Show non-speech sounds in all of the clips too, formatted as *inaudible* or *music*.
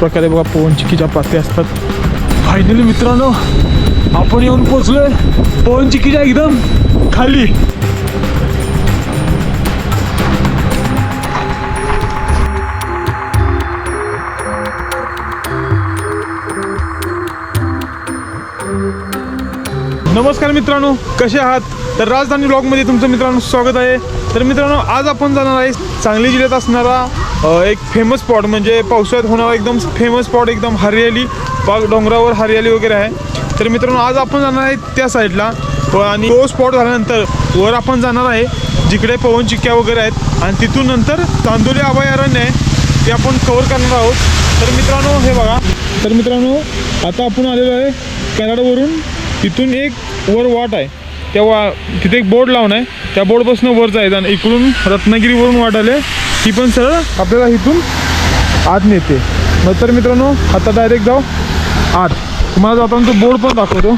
प्रकारे बघा पवन चिक्कीच्या पाती असतात. फायनली मित्रांनो आपण येऊन पोचलोय पवन चिक्कीच्या एकदम? खाली. नमस्कार मित्रांनो कसे आहात? तर राजधानी ब्लॉगमध्ये तुमचं मित्रांनो स्वागत आहे. तर मित्रांनो आज आपण जाणार आहे सांगली जिल्ह्यात असणारा एक फेमस स्पॉट म्हणजे पावसाळ्यात होणारा एकदम फेमस स्पॉट एकदम हरियाली पाग डोंगरावर हरियाली वगैरे आहे. तर मित्रांनो आज आपण जाणार आहे त्या साईडला व आणि तो स्पॉट झाल्यानंतर वर आपण जाणार आहे जिकडे पवन चिक्क्या वगैरे आहेत. आणि तिथून नंतर चांदोली अभयारण्य आहे ते आपण कवर करणार आहोत. तर मित्रांनो हे बघा. तर मित्रांनो आता आपण आलेलो आहे कराडवरून तिथून एक वर वाट आहे. तेव्हा तिथे एक बोर्ड लावून आहे. त्या बोर्डपासून वर जायचं आणि इकडून रत्नागिरीवरून वाट आले ती पण सरळ आपल्याला इथून आत नेते. मग तर मित्रांनो आता डायरेक्ट जाऊ आत. तुम्हाला जाताना तो बोर्ड पण दाखवतो.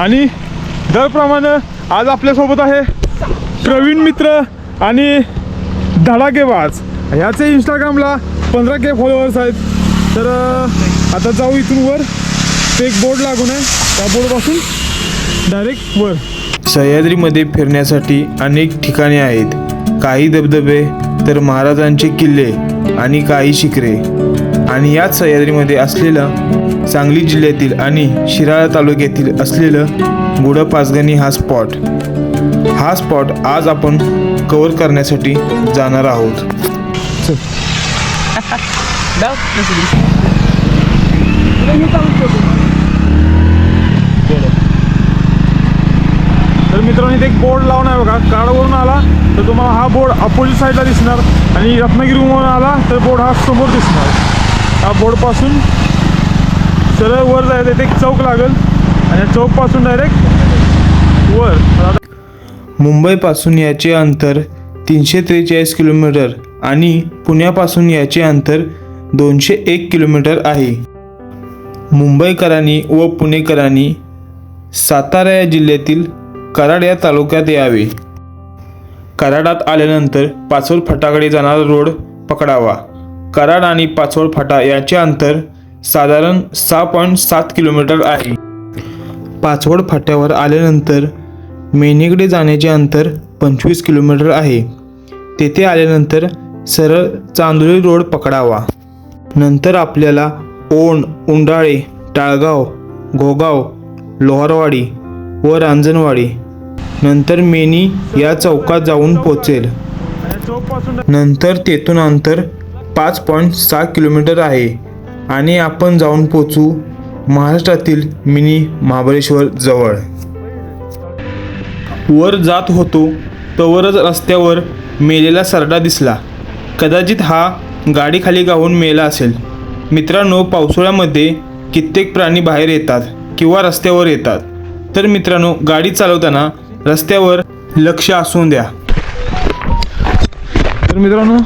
आणि दरप्रमाणे आज आपल्यासोबत आहे प्रवीण मित्र आणि धडाकेबाज. ह्याचे इंस्टाग्रामला पंधरा के फॉलोअर्स आहेत. तर आता जाऊ इथून वर. ते एक बोर्ड लागून आहे. त्या बोर्डपासून डायरेक्ट वर. सह्याद्रीमध्ये फिरण्यासाठी अनेक ठिकाणे आहेत. काही धबधबे तर महाराजांचे किल्ले आणि काही शिखरे. आणि याच सह्याद्रीमध्ये असलेलं सांगली जिल्ह्यातील आणि शिराळा तालुक्यातील असलेलं गुढं पाचगणी हा स्पॉट हा स्पॉट आज आपण कव्हर करण्यासाठी जाणार आहोत. तर *laughs* मित्रांनो इथे एक बोर्ड लावून आहे बघा. काळवरून आला तर तुम्हाला हा बोर्ड अपोजिट साईडला दिसणार आणि रत्नागिरीवरून आला तर बोर्ड हा समोर दिसणार. हा बोर्डपासून सरळ वर जायचं इथे एक चौक लागेल आणि या चौकपासून डायरेक्ट वर. मुंबईपासून याचे अंतर तीनशे त्रेचाळीस किलोमीटर आणि पुण्यापासून याचे अंतर दोनशे एक किलोमीटर आहे. मुंबईकरांनी व पुणेकरांनी सातारा या जिल्ह्यातील कराड या तालुक्यात यावे. कराडात आल्यानंतर पाचोल फाटाकडे जाणारा रोड पकडावा. कराड आणि पाचोल फाटा याचे अंतर साधारण सहा पॉईंट सात किलोमीटर आहे. पाचवड फाट्यावर आल्यानंतर मेणीकडे जाण्याचे अंतर पंचवीस किलोमीटर आहे. तेथे आल्यानंतर सरळ चांदोली रोड पकडावा. नंतर आपल्याला ओण उंडाळे टाळगाव घोगाव लोहारवाडी व रांजणवाडी नंतर मेनी या चौकात जाऊन पोचेल नंतर तेथून अंतर पाच पॉईंट सहा किलोमीटर आहे आणि आपण जाऊन पोचू महाराष्ट्रातील मिनी महाबळेश्वर जवळ. वर जात होतो तवरच रस्त्यावर मेलेला सरडा दिसला. कदाचित हा गाडीखाली गाहून मेला असेल. मित्रांनो पावसाळ्यामध्ये कित्येक प्राणी बाहेर येतात किंवा रस्त्यावर येतात. तर मित्रांनो गाडी चालवताना रस्त्यावर लक्ष असून द्या. तर मित्रांनो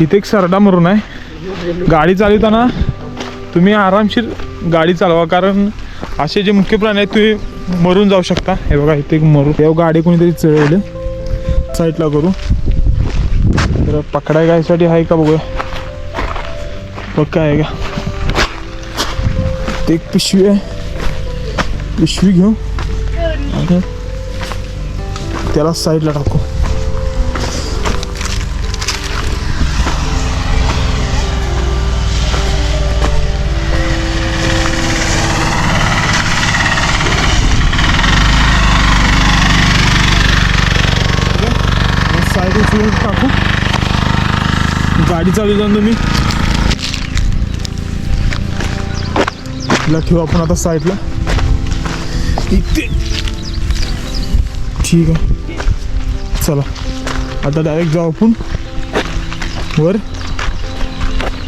इथे एक सरडा मरून आहे. गाडी चालवताना तुम्ही आरामशीर गाडी चालवा कारण असे जे मुख्य प्राणी आहेत तुम्ही मरून जाऊ शकता. हे बघा इथे एक मरून तेव्हा गाडी कोणीतरी चढवली. साईडला करू. तर पकडाय गायसाठी आहे का बघूया. पक्का आहे का. ते एक पिशवी आहे. पिशवी घेऊ. त्याला साईडला टाकू. साईड टाकू. गाडी चालू जाऊन तुम्ही. ठेवू आपण आता साईडला. इथे. ठीक आहे. चला. आता डायरेक्ट जाऊ आपण. वर.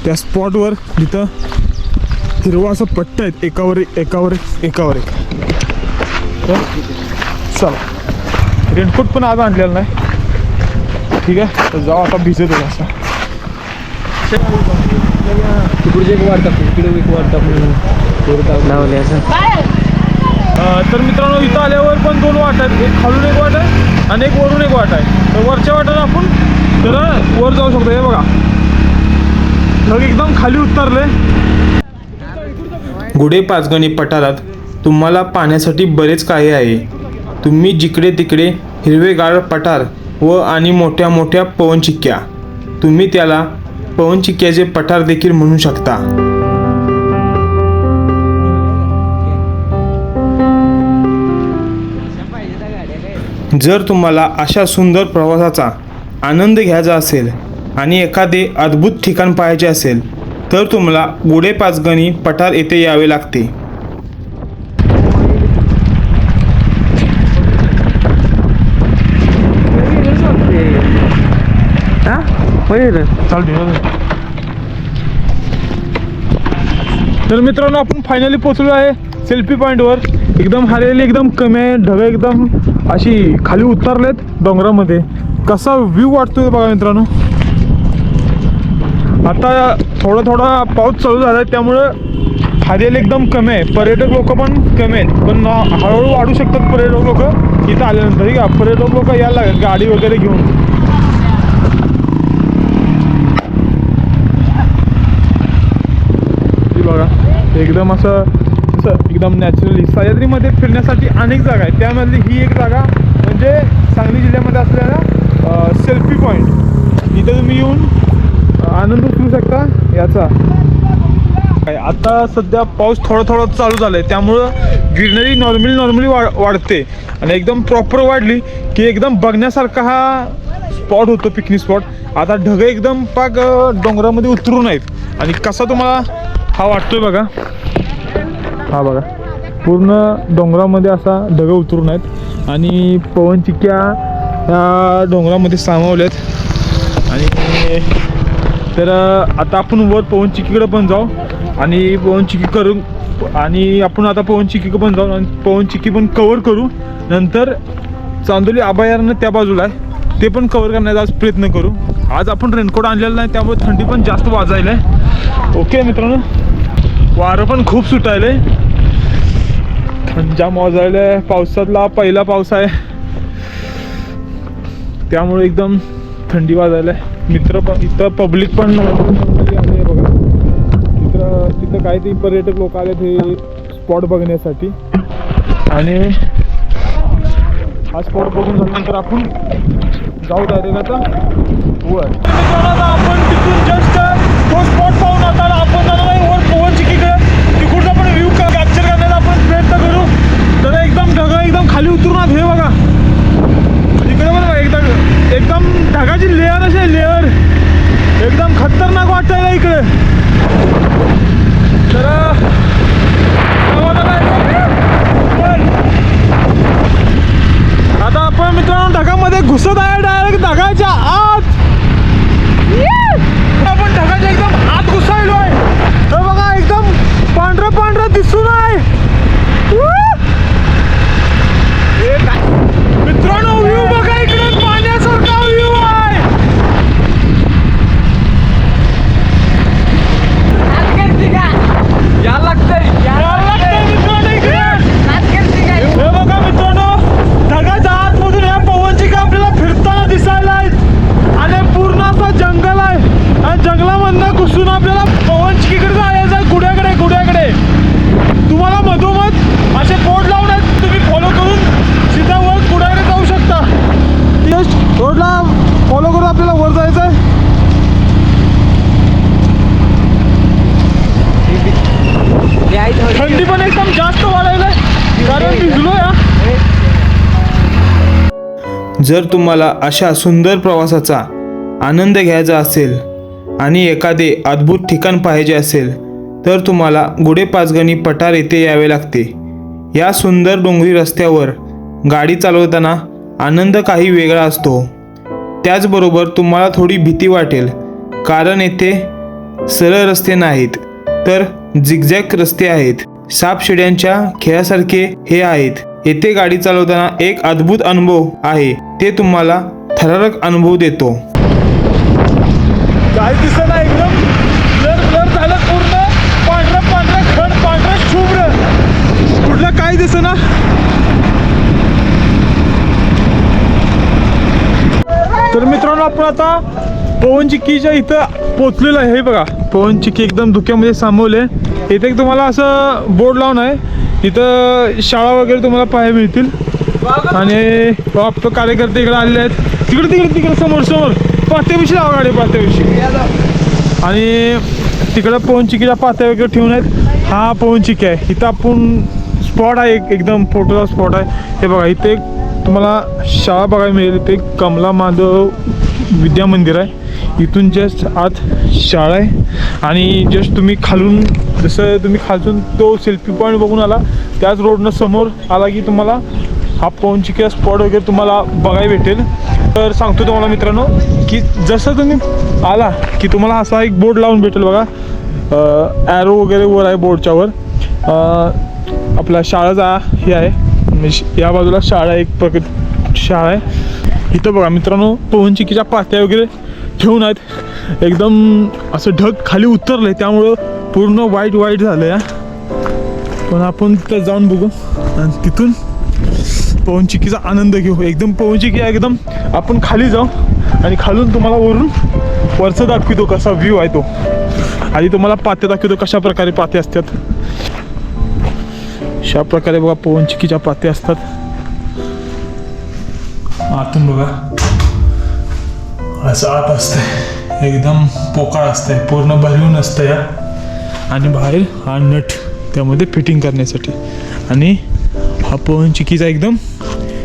त्या स्पॉटवर जिथं हिरवा असं पट्ट आहेत एकावर एक एकावर एक एकावर एक. चला. रेनकोट पण आज आणलेला नाही. ठीक आहे? तर जाऊ आता भिजत आहे असं. तिकडचे एक वाट टाकू इकडे एक वाट टाकू लावले असं. अं, तर मित्रांनो इथं आल्यावर पण दोन वाट आहेत. एक खालून एक वाट आहे. आणि एक वरून एक वाट आहे. तर वरच्या वाटेला आपण जरा वर जाऊ शकतो. हे बघा. ढग एकदम खाली उतरले. गुढे पाचगणी पठारात तुम्हाला पाहण्यासाठी बरेच काही आहे. तुम्ही जिकडे तिकडे हिरवेगार पठार व आणि मोठ्या मोठ्या पवनचिक्क्या. तुम्ही त्याला पवनचिक्क्याचे पठार देखील म्हणू शकता. जर तुम्हाला अशा सुंदर प्रवासाचा आनंद घ्यायचा असेल आणि एखादे अद्भुत ठिकाण पाहायचे असेल तर तुम्हाला गुढे पाचगणी पठार येथे यावे लागते. हा? तर मित्रांनो आपण फायनली पोहोचलो आहे. सेल्फी पॉईंटवर एकदम हरियाली एकदम कमी आहे. ढग एकदम अशी खाली उतरलेत डोंगरामध्ये. कसा व्ह्यू वाटतोय बघा मित्रांनो. आता थोडा थोडा पाऊस चालू झाला आहे त्यामुळं हरियाली एकदम कमी आहे. पर्यटक लोक पण कमी आहेत. पण हळूहळू वाढू शकतात पर्यटक लोक. इथं आल्यानंतर ठीक आहे. पर्यटक लोक यायला लागेल गाडी वगैरे घेऊन. ती बघा एकदम असं असं एकदम नॅचरली सह्याद्रीमध्ये फिरण्यासाठी अनेक जागा आहेत. त्यामधली ही एक जागा म्हणजे सांगली जिल्ह्यामध्ये असलेला सेल्फी पॉईंट इथं तुम्ही येऊन आनंद उचलू शकता याचा. काय, आता सध्या पाऊस थोडा थोडा चालू झाला आहे त्यामुळं ग्रीनरी नॉर्मली नॉर्मली वाढ वाढते. आणि एकदम प्रॉपर वाढली की एकदम बघण्यासारखा हा स्पॉट होतो पिकनिक स्पॉट आता ढग एकदम पाक डोंगरामध्ये उतरून आहेत आणि कसा तुम्हाला हा वाटतोय बघा. हा बघा. पूर्ण डोंगरामध्ये असा ढग उतरून आहेत. आणि पवनचिक्क्या या ह्या डोंगरामध्ये सामावल्यात आणि तर आता आपण वर पवनचिक्कीकडे पण जाऊ. आणि पवनचिक्की करू आणि आपण आता पवनचिक्की पण जाऊ. आणि पवनचिक्की पण कवर करू. नंतर चांदोली अभयारण्य त्या बाजूला आहे. ते पण कवर करण्याचा आज प्रयत्न करू. आज आपण रेनकोट आणलेला नाही त्यामुळे थंडी पण जास्त वाजायला आहे. ओके मित्रांनो. वारं पण खूप सुटायले. ज्या मोजायला. पावसातला पहिला पाऊस आहे. त्यामुळे एकदम थंडी वाजायला. मित्र पण इथं पब्लिक पण आले बघा. तिथं तिथं काहीतरी पर्यटक लोक आले हे स्पॉट बघण्यासाठी. आणि हा स्पॉट बघून झाल्यानंतर आपण जाऊ डायरेक्ट आता. वर आपण तिथून जस्ट तो स्पॉट पाहून आता आपण जाणार आहे वर पवन चिकीकडे तिकडचा पण व्ह्यू कॅप्चर करण्याचा आपण प्रयत्न करू तर एकदम खाली उतरून आत हे बघा. इकडे बघा, एकदम एकदम ढगाची लेअर अशी लेअर एकदम खतरनाक वाटायला इकडे. तर आता आपण मित्रांनो ढगामध्ये घुसत आहे डायरेक्ट ढगाच्या आत. आपण ढगाच्या एकदम आत घुसायलो आहे तर बघा एकदम पांढरं पांढरं दिसून आहे हे काय? मित्रांनो व्ह्यू बघा इकडे पाण्यासारखा व्ह्यू आहे या लागतंय यायला लागतंय मित्रांनो इकडे हे बघा मित्रांनो ढगाच्या आतमधून ह्या पवनचिका आपल्याला फिरताना दिसायला आहेत आणि पूर्ण असं जंगल आहे आणि जंगलामधनं घुसून आपल्याला पवनचिकीकडे जायचं आहे गुड्याकडे गुड्याकडे तुम्हाला मधोमध असे बोर्ड लावून आहेत तुम्ही फॉलो करून सीधा वर गुड्याकडे जाऊ शकता रोडला फॉलो करून आपल्याला वर जायचं आहे थंडी पण एकदम जास्त वाढायला कारण भिजलो या जर तुम्हाला अशा सुंदर प्रवासाचा आनंद घ्यायचा असेल आणि एखादे अद्भुत ठिकाण पाहिजे असेल तर तुम्हाला गुढे पाचगणी पठार येथे यावे लागते. या सुंदर डोंगरी रस्त्यावर गाडी चालवताना आनंद काही वेगळा असतो. त्याचबरोबर तुम्हाला थोडी भीती वाटेल कारण येथे सरळ रस्ते नाहीत तर झिगझॅग रस्ते आहेत. सापशिड्यांच्या खेळासारखे हे आहेत. येथे गाडी चालवताना एक अद्भुत अनुभव आहे. ते तुम्हाला थरारक अनुभव देतो. काय दिसत एकदम. ब्लर ब्लर झालं पूर्ण. पांढरं पांढरं खड पांढरं शुभ्र. कुठलं काय दिसना? तर मित्रांनो आपण आता पवन चिक्कीच्या इथं पोचलेलं आहे हे बघा. पवन चिक्की एकदम धुक्यामध्ये सामावले इथे एक तुम्हाला असं बोर्ड लावून आहे. इथं शाळा वगैरे तुम्हाला पाहायला मिळतील. आणि आपलं कार्यकर्ते इकडे आलेले आहेत. तिकडे तिकडे तिकडे समोर समोर. पात्याविषयी लावा गाडी पात्याविषयी आणि तिकडं पवन चिक्कीच्या पात्या वगैरे ठेवून आहेत. हा पवन आहे. इथं आपण स्पॉट आहे एक एकदम फोटोचा स्पॉट आहे. हे बघा इथे एक तुम्हाला शाळा बघायला मिळेल. इथे एक कमला माधव विद्या मंदिर आहे. इथून जस्ट आत शाळा आहे. आणि जस्ट तुम्ही खालून जसं तुम्ही खालून तो सेल्फी पॉईंट बघून आला त्याच रोडनं समोर आला की तुम्हाला हा पवनची किंवा स्पॉट वगैरे तुम्हाला बघायला भेटेल. तर सांगतो तुम्हाला मित्रांनो की जसं तुम्ही आला की तुम्हाला असा एक बोर्ड लावून भेटेल बघा. ॲरो वगैरे वर आहे बोर्डच्या वर. शाळा जा हे आहे. म्हणजे श- या बाजूला शाळा एक प्रक शाळा आहे. इथं बघा मित्रांनो पवनचिकीच्या पात्या वगैरे ठेवून आहेत. एकदम असं ढग खाली उतरलं त्यामुळं पूर्ण वाईट वाईट झालं या पण आपण तिथं जाऊन बघू. आणि तिथून पवनचिक्कीचा आनंद घेऊ. एकदम पवनचिक्की एकदम आपण खाली जाऊ. आणि खालून तुम्हाला वरून वरचं दाखवितो कसा व्ह्यू आहे तो. आधी तुम्हाला पात्या दाखवतो कशा प्रकारे पाते असतात. अशा प्रकारे बघा पवनचिक्कीच्या पात्या असतात. आतून बघा. असं आत असतंय. एकदम पोकाळ असतंय. पूर्ण भरवून असतं या आणि बाहेर हा नट त्यामध्ये फिटिंग करण्यासाठी. आणि हा पवन चिकीचा एकदम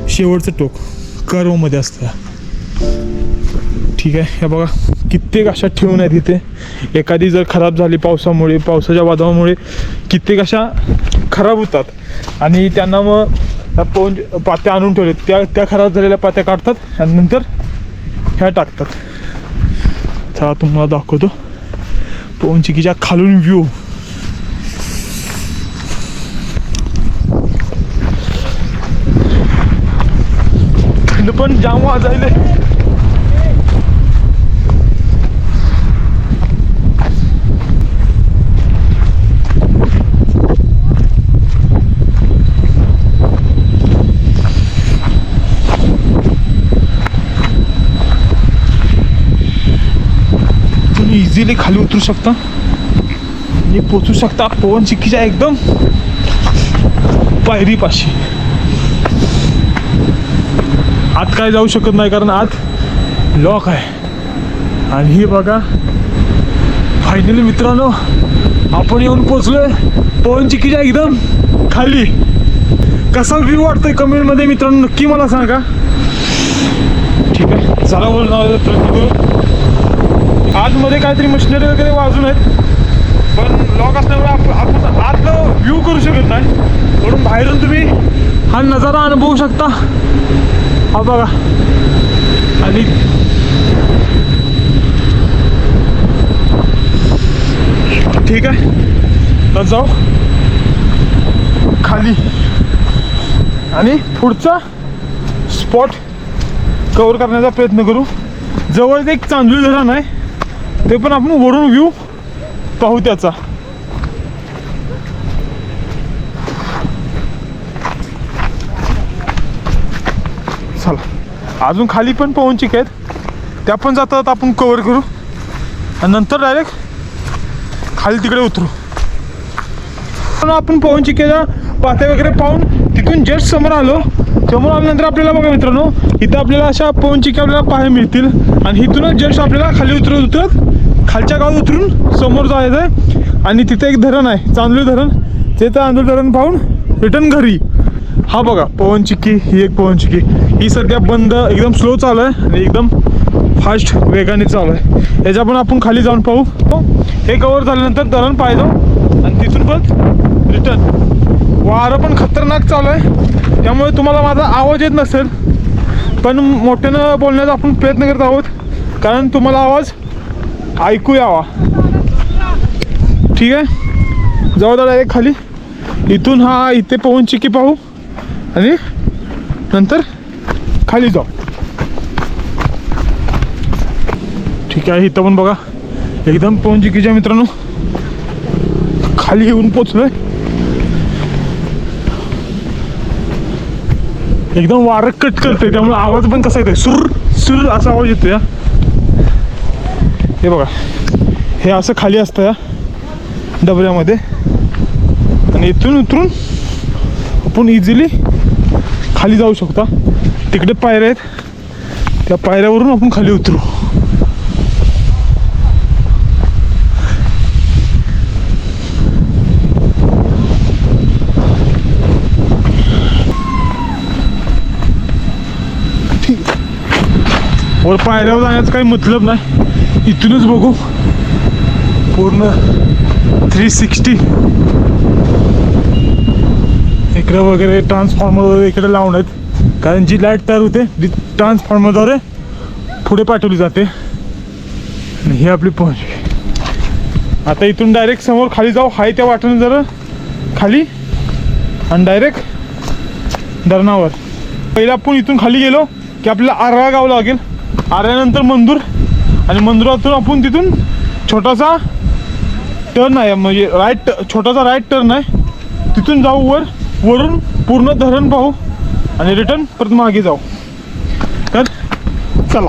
शेवटचं टोक. कर्वमध्ये असतं ठीक आहे. हे बघा कित्येक अशा ठेवून आहेत इथे. एखादी जर खराब झाली पावसामुळे पावसाच्या वादळामुळे कित्येक अशा खराब होतात. आणि त्यांना मग त्या पवन पात्या आणून ठेवले त्या त्या खराब झालेल्या पात्या काढतात. आणि नंतर ह्या टाकतात चला तुम्हाला दाखवतो पवन चिकीच्या खालून व्ह्यू थंड पण जाम वाजायले तुम्ही इझिली खाली उतरू शकता? आणि पोचू शकता पवन चिक्कीच्या एकदम पायरीपाशी. आत काय जाऊ शकत नाही कारण आत लॉक आहे. आणि हे बघा फायनली मित्रांनो आपण येऊन पोचलोय पवन चिक्कीच्या एकदम खाली. कसा व्ह्यू वाटतोय कमेंटमध्ये मित्रांनो नक्की मला सांगा. ठीक आहे चला बोल प्रयत्न करू आतमध्ये काहीतरी मशिनरी वगैरे वाजून आहेत. पण लॉक असल्यामुळे आप- आपण आतलं व्ह्यू करू शकत नाही. म्हणून बाहेरून तुम्ही हा नजारा अनुभवू शकता. हा बघा. आणि ठीक आहे. तर जाऊ. खाली. आणि पुढचा स्पॉट कवर करण्याचा प्रयत्न करू. जवळच एक चांदूर धरण आहे. ते पण आपण वरून व्ह्यू पाहू त्याचा. चला. अजून खाली पण पवन चिक आहेत. त्या पण जातात आपण कवर करू. आणि नंतर डायरेक्ट खाली तिकडे उतरू. पण आपण पवन चिक्याच्या पात्या वगैरे पाहून तिथून जस्ट समोर आलो. समोर आल्यानंतर आपल्याला बघा मित्रांनो इथं आपल्याला अशा पवन चिक्या आपल्याला पाहायला मिळतील. आणि इथूनच जस्ट आपल्याला खाली उतरत उतरत खालच्या गावात उतरून समोर जायचं आहे. आणि तिथं एक धरण आहे चांदोली धरण. ते चांदोली धरण पाहून रिटर्न घरी. हा बघा पवन चिक्की ही एक पवन चिक्की. ही सध्या बंद एकदम स्लो चालू आहे आणि एकदम फास्ट वेगाने चालू आहे. याच्या पण आपण खाली जाऊन पाहू. हे कवर झाल्यानंतर धरण पाहिजे आणि तिथून पण रिटर्न वारं पण खतरनाक चालू आहे. त्यामुळे तुम्हाला माझा आवाज येत नसेल पण मोठ्यानं बोलण्याचा आपण प्रयत्न करत आहोत. कारण तुम्हाला आवाज ऐकू यावा. ठीक आहे? जाऊ द्या डायरेक्ट खाली. इथून हा इथे पवन चिकी पाहू. आणि नंतर खाली जाऊ. ठीक आहे इथं पण बघा. एकदम पवन चिकीच्या मित्रांनो. खाली येऊन पोचलोय. एकदम वारं कट करते त्यामुळे आवाज पण कसा येतोय? सुर सुर असा आवाज येतो या हे बघा हे असं खाली असतं या डबऱ्यामध्ये. आणि इथून उतरून आपण इझिली खाली जाऊ शकता तिकडे पायऱ्या आहेत. त्या पायऱ्यावरून आपण खाली उतरू. वर पायऱ्यावर जाण्याचं काही मतलब नाही. इथूनच बघू. पूर्ण थ्री सिक्स्टी इकडे वगैरे ट्रान्सफॉर्मर वगैरे इकडे लावून आहेत. कारण जी लाइट तयार होते ती ट्रान्सफॉर्मरद्वारे पुढे पाठवली जाते. आणि ही आपली पहुंच आता इथून डायरेक्ट समोर खाली जाऊ. हाय त्या वाटेने जरा खाली आणि डायरेक्ट धरणावर. पहिला आपण इथून खाली गेलो की आपल्याला आरळा गाव लागेल. आर्यानंतर मंदूर आणि मंदुरातून आपण तिथून छोटासा टर्न आहे म्हणजे राईट छोटासा राईट टर्न आहे. तिथून जाऊ वर वरून पूर्ण धरण पाहू आणि रिटर्न परत मागे जाऊ. तर चला.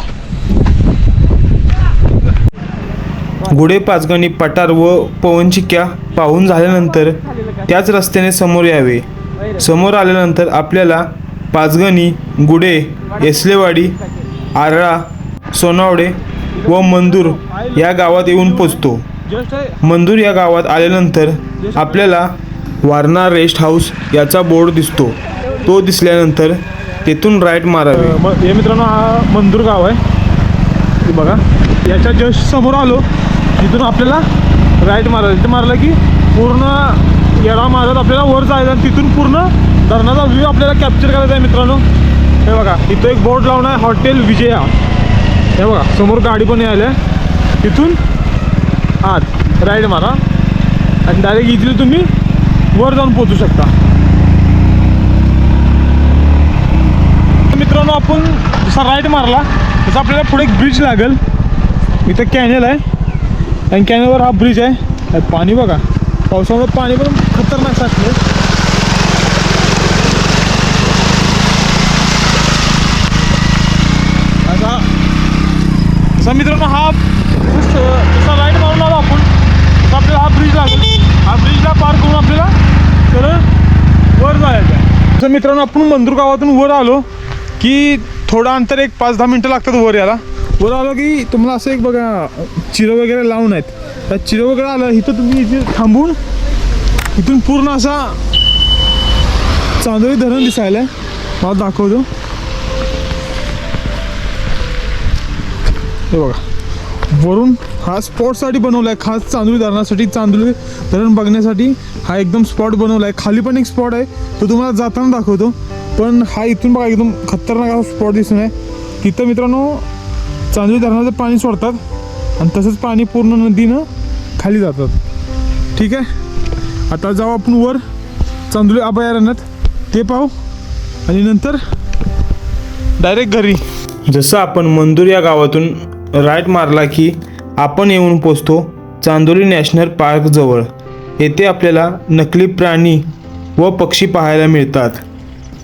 गुढे पाचगणी पठार व पवनचिक्या पाहून झाल्यानंतर त्याच रस्त्याने समोर यावे. समोर आल्यानंतर आपल्याला पाचगणी गुढे येसलेवाडी आरळा सोनावडे व मंदूर या गावात येऊन पोचतो. मंदूर या गावात आल्यानंतर आपल्याला वारणा रेस्ट हाऊस याचा बोर्ड दिसतो. तो दिसल्यानंतर तेथून राईट मारावे. हे मित्रांनो हा मंदूर गाव आहे. बघा याच्या जस्ट समोर आलो तिथून आपल्याला राईट मारायला तिथे मारलं की पूर्ण येडा मारत आपल्याला वर जायचं आणि तिथून पूर्ण धरणाचा व्ह्यू आपल्याला कॅप्चर करायचा आहे मित्रांनो. हे बघा इथं एक बोर्ड लावून आहे हॉटेल विजया. हे बघा समोर गाडी पण यायला तिथून आत राईड मारा. आणि डायरेक्ट इथले तुम्ही वर जाऊन पोचू शकता. मित्रांनो आपण जसा राईट मारला तसा आपल्याला पुढे एक ब्रिज लागेल. इथं कॅनेल आहे. आणि कॅनेलवर हा ब्रिज आहे. पाणी बघा पावसामुळे पाणी पण खतरनाक साचले असा सर मित्रांनो हा जसा राईट मारून आलो आपण तसा आपल्याला हा ब्रिज लागेल. हा ब्रिजला पार करून आपल्याला सरळ वर जायचं आहे. तर मित्रांनो आपण मंदूर गावातून वर आलो की थोडं अंतर एक पाच दहा मिनटं लागतात वर याला वर आलो की तुम्हाला असं एक बघा चिरं वगैरे लावून आहेत. त्या चिरं वगैरे आलं इथं तुम्ही इथे थांबून इथून पूर्ण असा चांदोली धरण दिसायला मला दाखवतो. हे बघा. वरून हा स्पॉटसाठी बनवला आहे खास चांदोली धरणासाठी चांदोली धरण बघण्यासाठी हा एकदम स्पॉट बनवला आहे खाली पण एक स्पॉट आहे. तो तुम्हाला जाताना दाखवतो. पण हा इथून बघा एकदम खतरनाक असा स्पॉट दिसून आहे. तिथं मित्रांनो चांदोली धरणाचं पाणी सोडतात आणि तसंच पाणी पूर्ण नदीनं खाली जातात. ठीक आहे? आता जाऊ आपण वर. चांदोली अभयारण्यात ते पाहू. आणि नंतर डायरेक्ट घरी. जसं आपण मंदूर या गावातून राईट मारला की आपण येऊन पोचतो चांदोली नॅशनल पार्कजवळ येथे आपल्याला नकली प्राणी व पक्षी पाहायला मिळतात.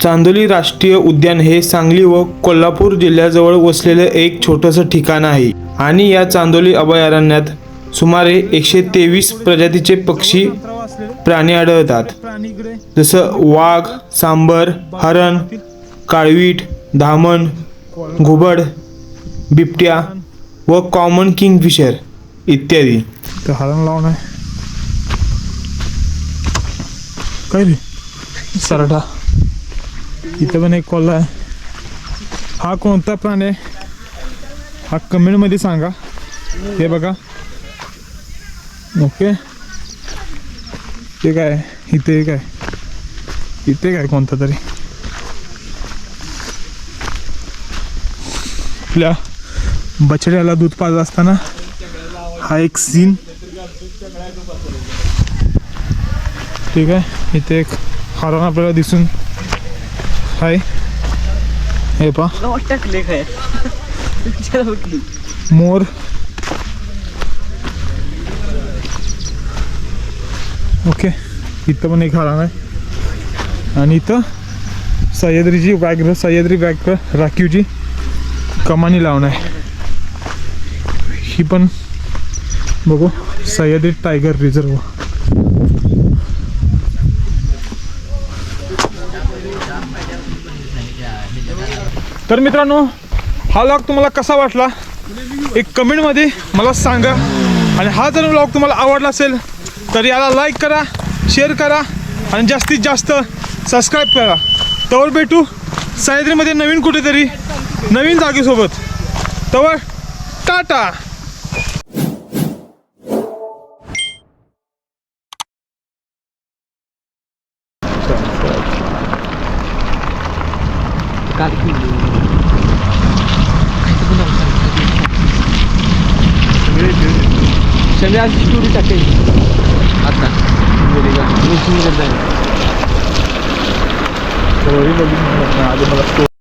चांदोली राष्ट्रीय उद्यान हे सांगली व कोल्हापूर जिल्ह्याजवळ वसलेलं एक छोटंसं ठिकाण आहे आणि या चांदोली अभयारण्यात सुमारे एकशे तेवीस प्रजातीचे पक्षी प्राणी आढळतात. जसं वाघ सांबर हरण काळवीट धामण घुबड बिबट्या व कॉमन किंगफिशर इत्यादी. तर हरण लावून आहे. काय रे? सरडा इथं पण एक कॉल आहे. हा कोणता प्राणी आहे? हा कमेंटमध्ये सांगा. हे बघा. ओके. ते काय? इथे काय इथे काय कोणता तरी? आपल्या बछड्याला दूध पाजत असताना हा एक सीन ठीक आहे इथे एक हरण आपल्याला दिसून आहे. हे पा मोर. ओके इथं पण एक हरण आहे. आणि इथं सह्याद्रीची व्याघ्र सह्याद्री व्याघ्र राखीवची कमानी लावणं आहे. ही पण बघू. सह्याद्री टायगर रिझर्व तर मित्रांनो हा लॉग तुम्हाला कसा वाटला? एक कमेंटमध्ये मला सांगा. आणि हा जर व्लॉग तुम्हाला आवडला असेल तर याला लाईक करा शेअर करा आणि जास्तीत जास्त सबस्क्राईब करा. तवर भेटू सह्याद्रीमध्ये नवीन कुठेतरी नवीन जागेसोबत. तवर टाटा काल सगळी आज स्टोरी टाकायची आता बघितलं आधी मला